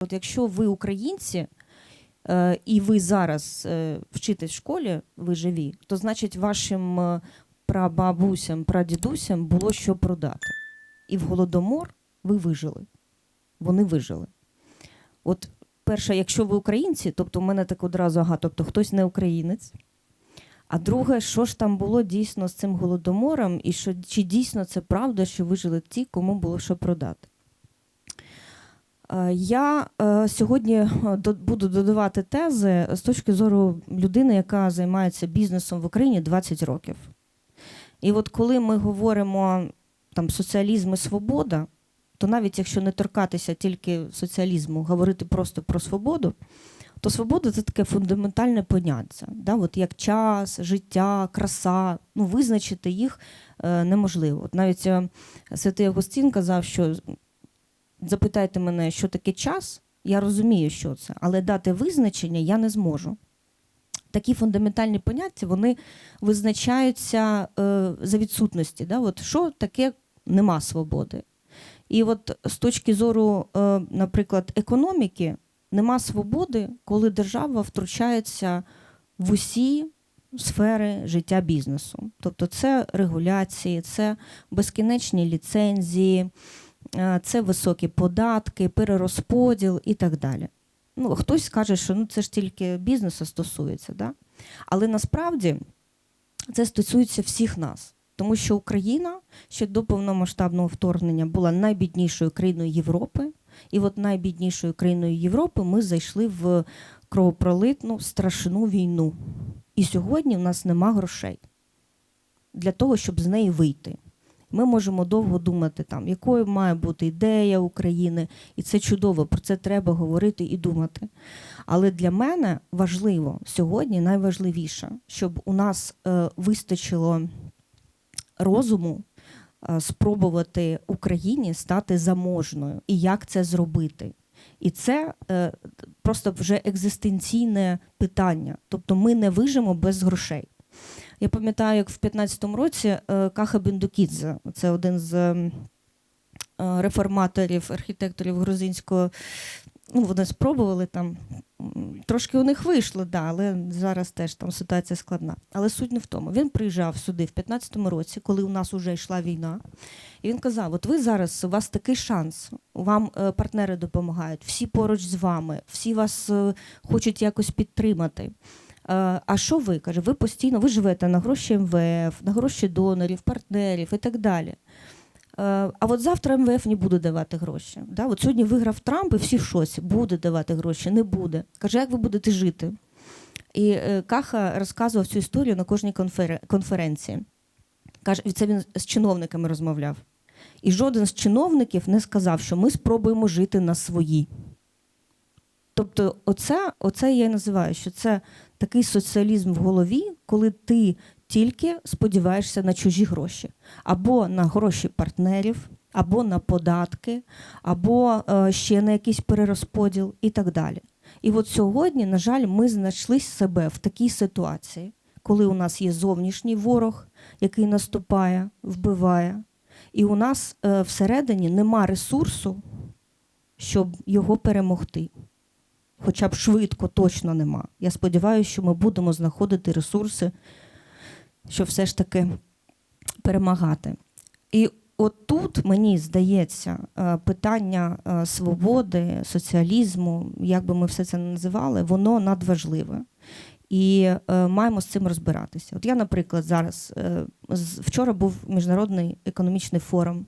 От якщо ви українці е, і ви зараз е, вчитесь в школі, ви живі, то значить вашим е, прабабусям, прадідусям було що продати. І в голодомор ви вижили. Вони вижили. От перше, якщо ви українці, тобто в мене так одразу, ага, тобто хтось не українець. А друге, що ж там було дійсно з цим голодомором, і що, чи дійсно це правда, що вижили ті, кому було що продати? Е, Я е, сьогодні е, буду додавати тези з точки зору людини, яка займається бізнесом в Україні 20 років. І от коли ми говоримо там соціалізм і свобода, то навіть якщо не торкатися тільки соціалізму, говорити просто про свободу, то свобода це таке фундаментальне поняття. Да? От як час, життя, краса, ну, визначити їх неможливо. От навіть святий Августин казав, що запитайте мене, що таке час, я розумію, що це, але дати визначення я не зможу. Такі фундаментальні поняття вони визначаються е, за відсутності. Да? От що таке нема свободи? І от з точки зору, е, наприклад, економіки, нема свободи, коли держава втручається в усі сфери життя бізнесу. Тобто це регуляції, це безкінечні ліцензії, це високі податки, перерозподіл і так далі. Ну, хтось скаже, що ну, це ж тільки бізнесу стосується, да? але насправді це стосується всіх нас. Тому що Україна ще до повномасштабного вторгнення була найбіднішою країною Європи. І от найбіднішою країною Європи ми зайшли в кровопролитну страшну війну. І сьогодні в нас нема грошей для того, щоб з неї вийти. Ми можемо довго думати, там, якою має бути ідея України, і це чудово, про це треба говорити і думати. Але для мене важливо сьогодні найважливіше, щоб у нас е, вистачило розуму е, спробувати Україні стати заможною і як це зробити. І це е, просто вже екзистенційне питання. Тобто ми не вижимо без грошей. Я пам'ятаю, як в 15-му році е, Каха Бендукідзе, це один з е, реформаторів, архітекторів грузинського. Ну, вони спробували там. Трошки у них вийшло, да, але зараз теж там ситуація складна. Але суть не в тому. Він приїжджав сюди в 15-му році, коли у нас вже йшла війна. І він казав: от ви зараз, у вас такий шанс, вам е, партнери допомагають, всі поруч з вами, всі вас хочуть якось підтримати. Е, А що ви? каже, ви постійно ви живете на гроші МВФ, на гроші донорів, партнерів і так далі. Е, А от завтра МВФ не буде давати гроші. Да? От сьогодні виграв Трамп, і всі в шоці. Буде давати гроші, не буде. Каже, як ви будете жити? І е, Каха розказував цю історію на кожній конференції. Каже, це він з чиновниками розмовляв. І жоден з чиновників не сказав, що ми спробуємо жити на свої. Тобто, оце, оце я і називаю, що це такий соціалізм в голові, коли ти тільки сподіваєшся на чужі гроші, або на гроші партнерів, або на податки, або е, ще на якийсь перерозподіл і так далі. І от сьогодні, на жаль, ми знайшли себе в такій ситуації, коли у нас є зовнішній ворог, який наступає, вбиває, і у нас е, всередині нема ресурсу, щоб його перемогти. Хоча б швидко точно нема. Я сподіваюся, що ми будемо знаходити ресурси, щоб все ж таки перемагати. І от тут, мені здається, е, питання е, свободи, соціалізму, як би ми все це називали, воно надважливе. І е, маємо з цим розбиратися. От я, наприклад, зараз е, з- вчора був міжнародний економічний форум.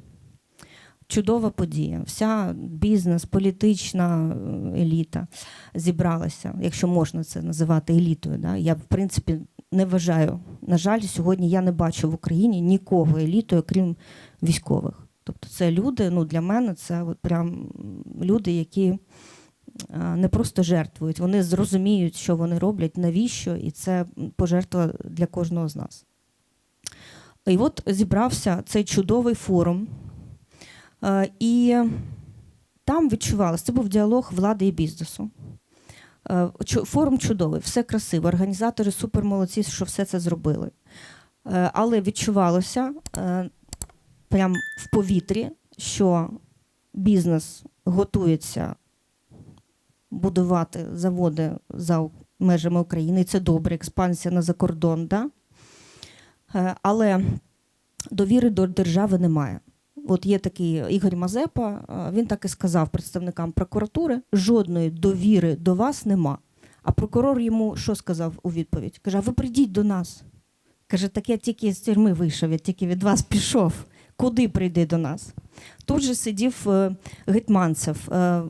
Чудова подія. Вся бізнес, політична е, еліта зібралася, якщо можна це називати елітою. Да? Я, в принципі, не вважаю. На жаль, сьогодні я не бачу в Україні нікого елітою, крім військових. Тобто це люди, ну для мене це от прям люди, які е, не просто жертвують, вони зрозуміють, що вони роблять, навіщо, і це пожертва для кожного з нас. І от зібрався цей чудовий форум. Е, І там відчувалося, це був діалог влади і бізнесу. Е, Форум чудовий, все красиво. Організатори супермолодці, що все це зробили. Е, Але відчувалося прям в повітрі, що бізнес готується будувати заводи за межами України. І це добре, експансія на закордон. Да? Але довіри до держави немає. От є такий Ігор Мазепа, е, він так і сказав представникам прокуратури: жодної довіри до вас нема. А прокурор йому що сказав у відповідь? Каже: а ви прийдіть до нас. Каже, так я тільки з тюрми вийшов, я тільки від вас пішов. Куди прийди до нас? Тут же сидів е, Гетманцев, е,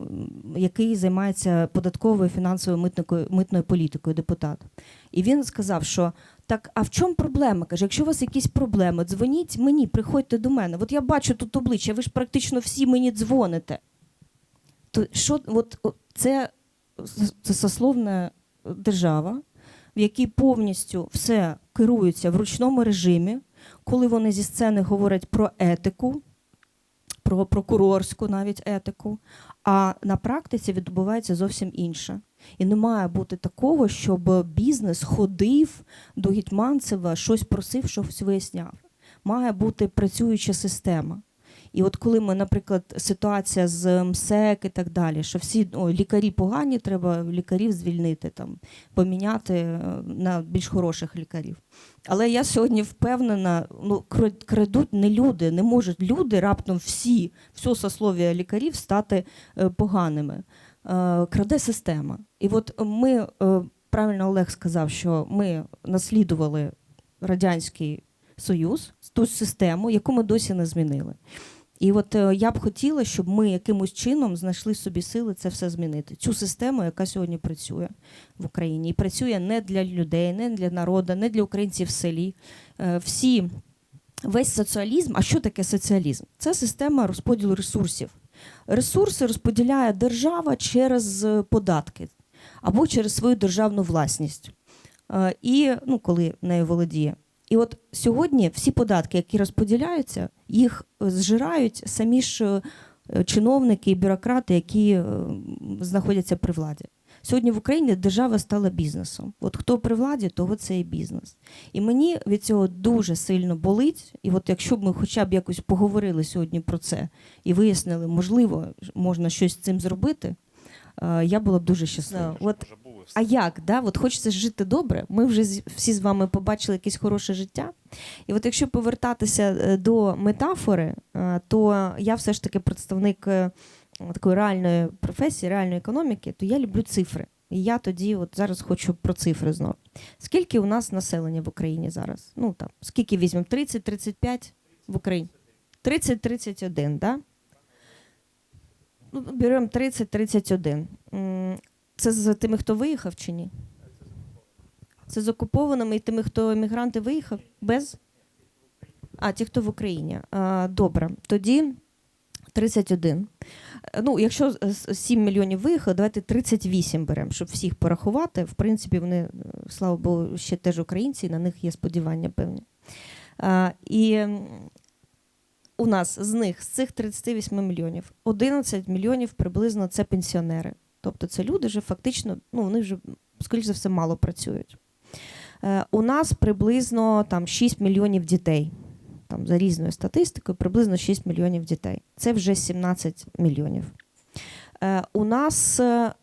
який займається податковою фінансовою митною політикою, депутат. І він сказав, що так, а в чому проблема? Каже, якщо у вас якісь проблеми, дзвоніть мені, приходьте до мене. От я бачу тут обличчя, ви ж практично всі мені дзвоните. То що, от, це, це держава, в якій повністю все керується в ручному режимі, коли вони зі сцени говорять про етику, про прокурорську навіть етику, а на практиці відбувається зовсім інше. І не має бути такого, щоб бізнес ходив до Гетманцева, щось просив, щось виясняв. Має бути працююча система. І от коли ми, наприклад, ситуація з МСЕК і так далі, що всі о, лікарі погані, треба лікарів звільнити, там, поміняти е, на більш хороших лікарів. Але я сьогодні впевнена, ну кра- крадуть не люди, не можуть люди раптом всі, все сослов'я лікарів стати е, поганими. Е, краде система. І от ми, правильно Олег сказав, що ми наслідували Радянський Союз, ту систему, яку ми досі не змінили. І от е, я б хотіла, щоб ми якимось чином знайшли собі сили це все змінити. Цю систему, яка сьогодні працює в Україні, і працює не для людей, не для народу, не для українців в селі. Е, Всі весь соціалізм. А що таке соціалізм? Це система розподілу ресурсів. Ресурси розподіляє держава через е, податки або через свою державну власність. І ну, коли нею володіє. І от сьогодні всі податки, які розподіляються, їх е, зжирають самі ж е, чиновники і бюрократи, які е, знаходяться при владі. Сьогодні в Україні держава стала бізнесом. От хто при владі, того це і бізнес. І мені від цього дуже сильно болить. І от якщо б ми хоча б якось поговорили сьогодні про це і вияснили, можливо, можна щось з цим зробити, я була б дуже щаслива. От а як? Да? От хочеться жити добре. Ми вже всі з вами побачили якесь хороше життя. І от якщо повертатися е, до метафори, е, то я все ж таки представник е, такої реальної професії, реальної економіки, то я люблю цифри. І я тоді, от зараз хочу про цифри знову. Скільки у нас населення в Україні зараз? Ну там, скільки візьмемо? 30-35 в Україні? 30-31, да? Ну, беремо 30-31. Це з тими, хто виїхав чи ні? Це з окупованими і тими, хто емігранти виїхав? Без? А, ті, хто в Україні. А, добре. Тоді 31. Е, Ну, якщо з- з 7 мільйонів виїхало, давайте 38 беремо, щоб всіх порахувати. В принципі, вони, слава Богу, ще теж українці, і на них є сподівання певні. А, і у нас з них, з цих 38 мільйонів, 11 мільйонів приблизно це пенсіонери. Тобто це люди вже фактично, ну вони вже, скоріш за все, мало працюють. Е, у нас приблизно там 6 мільйонів дітей. Там, за різною статистикою, приблизно 6 мільйонів дітей. Це вже 17 мільйонів. Е, у нас е,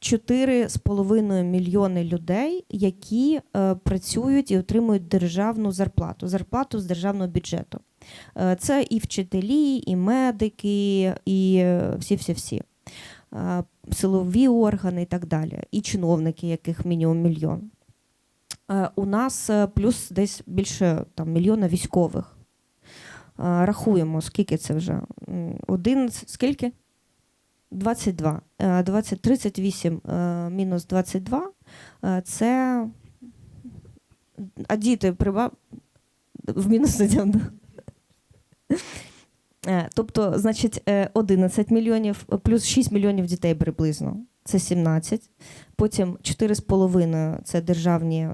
4,5 мільйони людей, які е, працюють і отримують державну зарплату, зарплату з державного бюджету. Е, це і вчителі, і медики, і е, всі-всі-всі. Е, силові органи і так далі, і чиновники, яких мінімум мільйон. Е, У нас е, плюс десь більше там, мільйона військових. Рахуємо, скільки це вже? 11, скільки? 22. Е, 20, 38 е, мінус 22 е, це. А діти прибав... в мінус Тобто, значить, е, 11 мільйонів плюс 6 мільйонів дітей приблизно. Це 17. Потім 4,5 це державні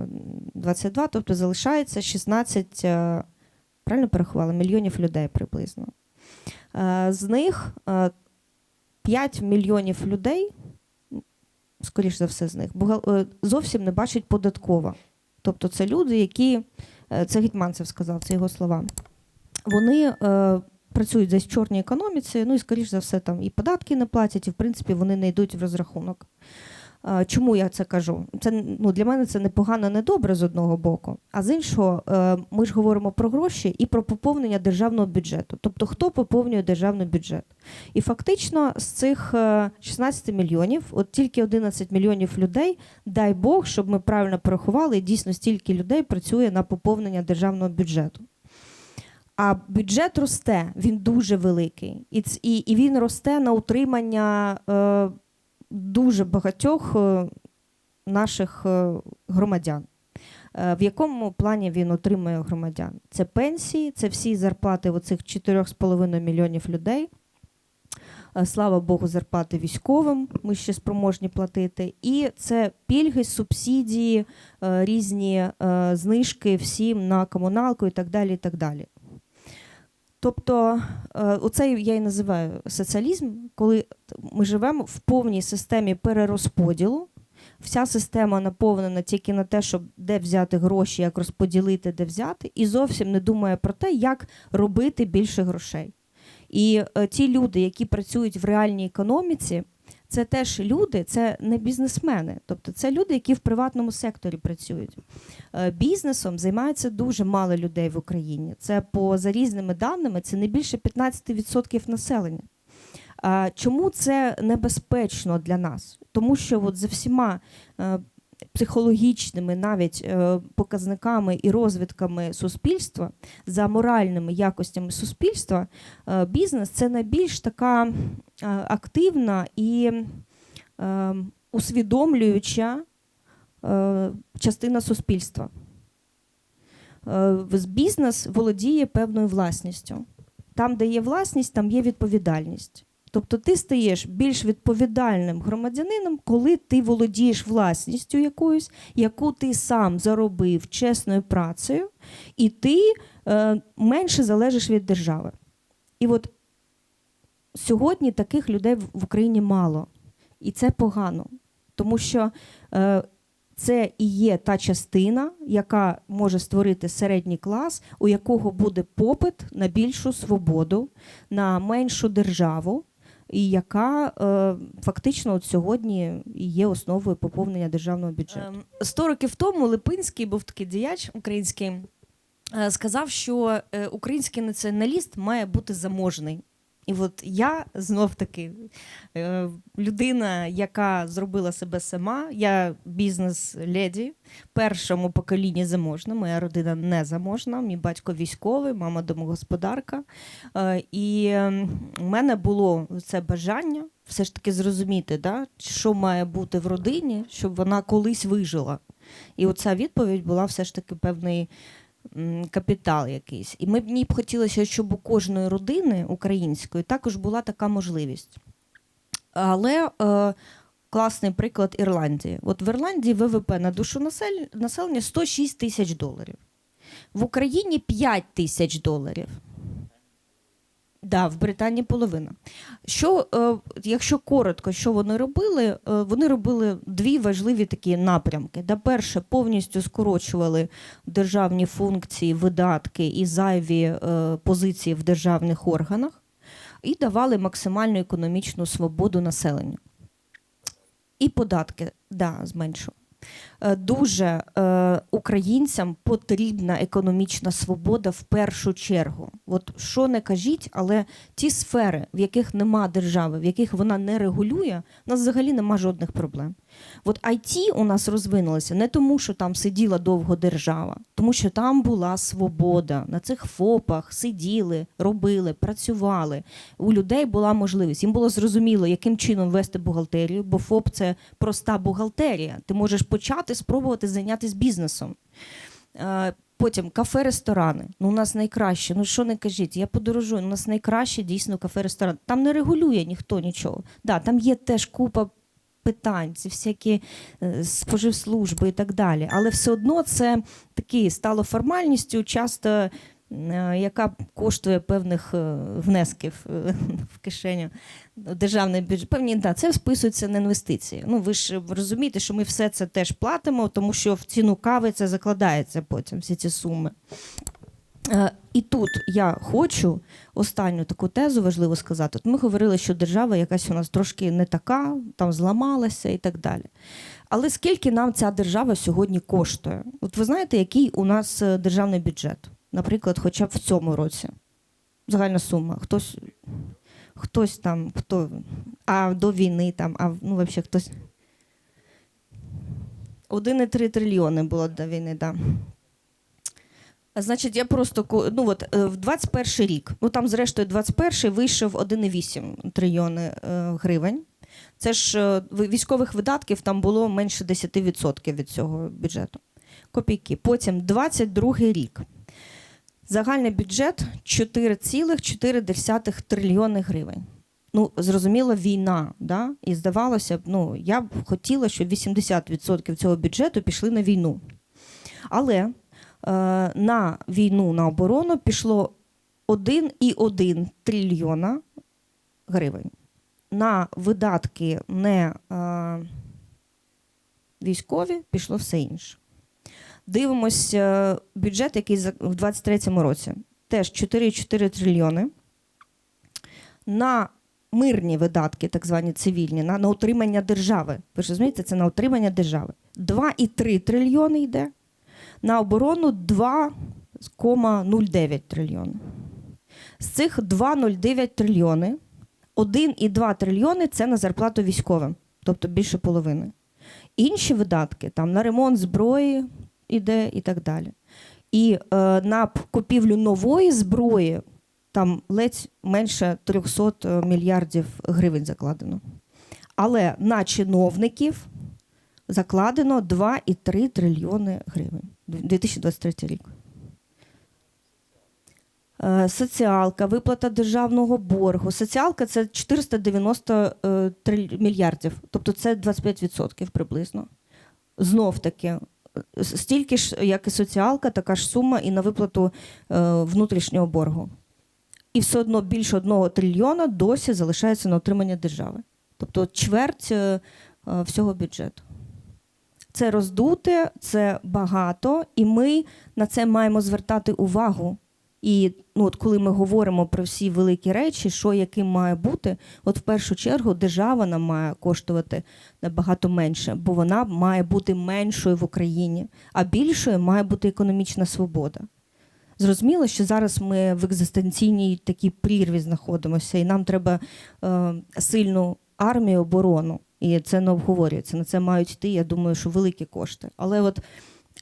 22, тобто залишається 16, е, правильно порахувала, мільйонів людей приблизно. Е, З них е, 5 мільйонів людей, скоріш за все, з них, е, зовсім не бачать податкова. Тобто це люди, які, е, це Гетманцев сказав, це його слова. Вони е, працюють десь в чорній економіці, ну і, скоріш за все, там і податки не платять, і в принципі вони не йдуть в розрахунок. Е, Чому я це кажу? Це ну, для мене це непогано, не добре з одного боку. А з іншого, е, ми ж говоримо про гроші і про поповнення державного бюджету. Тобто, хто поповнює державний бюджет? І фактично з цих е, 16 мільйонів, от тільки 11 мільйонів людей, дай Бог, щоб ми правильно порахували, і дійсно стільки людей працює на поповнення державного бюджету. А бюджет росте, він дуже великий. І, і, він росте на утримання е, дуже багатьох е, наших е, громадян. Е, В якому плані він отримує громадян? Це пенсії, це всі зарплати оцих 4,5 мільйонів людей. Слава Богу, зарплати військовим. Ми ще спроможні платити. І це пільги, субсидії, різні знижки всім на комуналку і так далі. І так далі. Тобто, е, оце я і називаю соціалізм, коли ми живемо в повній системі перерозподілу. Вся система наповнена тільки на те, щоб де взяти гроші, як розподілити, де взяти, і зовсім не думає про те, як робити більше грошей. І е, ті люди, які працюють в реальній економіці, це теж люди, це не бізнесмени. Тобто це люди, які в приватному секторі працюють. Е, Бізнесом займається дуже мало людей в Україні. Це по за різними даними, це не більше 15% населення. Чому це небезпечно для нас? Тому що от за всіма е, психологічними навіть е, показниками і розвитками суспільства, за моральними якостями суспільства, е, бізнес це найбільш така е, активна і усвідомлююча частина суспільства. Бізнес володіє певною власністю. Там, де є власність, там є відповідальність. Тобто ти стаєш більш відповідальним громадянином, коли ти володієш власністю якоюсь, яку ти сам заробив чесною працею, і ти е, менше залежиш від держави. І от сьогодні таких людей в Україні мало. І це погано, тому що е, це і є та частина, яка може створити середній клас, у якого буде попит на більшу свободу, на меншу державу, і яка е, фактично от сьогодні є основою поповнення державного бюджету. Ем, Сто років тому Липинський був такий діяч український, е, сказав, що е, український націоналіст має бути заможний. І от я знов таки е, людина, яка зробила себе сама, я бізнес-леді, першому поколінні заможна, моя родина не заможна, мій батько військовий, мама домогосподарка. Е, І ем, у мене було це бажання все ж таки зрозуміти, да, що має бути в родині, щоб вона колись вижила. І оця відповідь була все ж таки певний капітал якийсь. І ми б мені б хотілося, щоб у кожної родини української також була така можливість. Але е, класний приклад Ірландії. От в Ірландії ВВП на душу населення 106 тисяч доларів. В Україні 5 тисяч доларів. Да, в Британії половина. Що, е, якщо коротко, що вони робили? Е, вони робили дві важливі такі напрямки. Да, перше, повністю скорочували державні функції, видатки і зайві е, позиції в державних органах і давали максимальну економічну свободу населенню. І податки да, зменшували. Е, Дуже е, українцям потрібна економічна свобода в першу чергу. От що не кажіть, але ті сфери, в яких нема держави, в яких вона не регулює, у нас взагалі нема жодних проблем. От IT у нас розвинулося не тому, що там сиділа довго держава, тому що там була свобода. На цих ФОПах сиділи, робили, працювали. У людей була можливість. Їм було зрозуміло, яким чином вести бухгалтерію, бо ФОП це проста бухгалтерія. Ти можеш почати спробувати зайнятися бізнесом. Е, Потім кафе-ресторани. Ну, у нас найкраще. Ну що не кажіть, я подорожую. У нас найкраще дійсно кафе-ресторан. Там не регулює ніхто нічого. Да, там є теж купа питань, ці всякі е, споживслужби і так далі. Але все одно це такі стало формальністю, часто яка коштує певних е, внесків е, в кишеню державний бюджет. Певні да, це списується на інвестиції. Ну ви ж розумієте, що ми все це теж платимо, тому що в ціну кави це закладається потім, всі ці суми. Е, І тут я хочу останню таку тезу важливо сказати. От ми говорили, що держава якась у нас трошки не така, там зламалася і так далі. Але скільки нам ця держава сьогодні коштує? От ви знаєте, який у нас е, державний бюджет? Наприклад, хоча б в цьому році. Загальна сума. Хтось, хтось там, хто, а до війни там, а ну, взагалі хтось. 1,3 трильйони було до війни, так. Да. Значить, я просто ну от е, в 21 рік, ну там зрештою 21 вийшов 1,8 трильйони е, гривень. Це ж е, військових видатків там було менше 10% від цього бюджету. Копійки. Потім 22 рік. Загальний бюджет 4,4 трильйони гривень. Ну, зрозуміло, війна, да? і здавалося б, ну, я б хотіла, щоб 80% цього бюджету пішли на війну. Але е, на війну, на оборону пішло 1,1 трильйона гривень. На видатки не е, військові пішло все інше. Дивимось е, бюджет, який в 2023 році. Теж 4,4 трильйони. На мирні видатки, так звані цивільні, на, на утримання держави. Ви ж розумієте, це на утримання держави. 2,3 трильйони йде. На оборону 2,09 трильйони. З цих 2,09 трильйони 1,2 трильйони це на зарплату військовим, тобто більше половини. Інші видатки там на ремонт зброї іде і так далі. І е, на купівлю нової зброї там ледь менше 300 мільярдів гривень закладено. Але на чиновників закладено 2,3 трильйони гривень. 2023 рік. Е, Соціалка, виплата державного боргу. Соціалка це 490 е, мільярдів, тобто це 25% приблизно. Знов таки, е, стільки ж, як і соціалка, така ж сума і на виплату е, внутрішнього боргу. І все одно більше одного трильйона досі залишається на отримання держави. Тобто чверть е, е, всього бюджету. Це роздуте, це багато, і ми на це маємо звертати увагу. І ну, от коли ми говоримо про всі великі речі, що яким має бути, от в першу чергу держава нам має коштувати набагато менше, бо вона має бути меншою в Україні, а більшою має бути економічна свобода. Зрозуміло, що зараз ми в екзистенційній такій прірві знаходимося, і нам треба е, сильну армію, оборону. І це не обговорюється. На це мають йти, я думаю, що великі кошти. Але от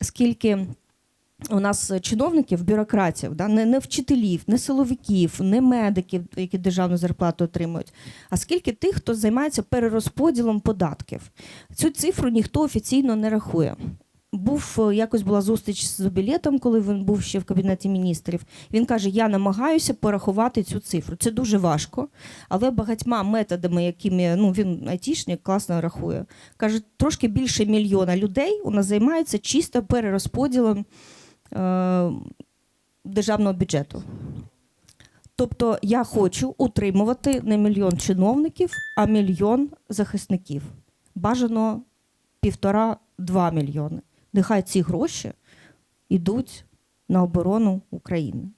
скільки у нас чиновників, бюрократів, да, не, не вчителів, не силовиків, не медиків, які державну зарплату отримують, а скільки тих, хто займається перерозподілом податків. Цю цифру ніхто офіційно не рахує. Був е, якось була зустріч з Обілетом, коли він був ще в кабінеті міністрів. Він каже: Я намагаюся порахувати цю цифру. Це дуже важко, але багатьма методами, якими ну він айтішник, класно рахує. Каже, трошки більше мільйона людей у нас займається чисто перерозподілом державного бюджету. Тобто я хочу утримувати не мільйон чиновників, а мільйон захисників. Бажано півтора-два мільйони. Нехай ці гроші йдуть на оборону України.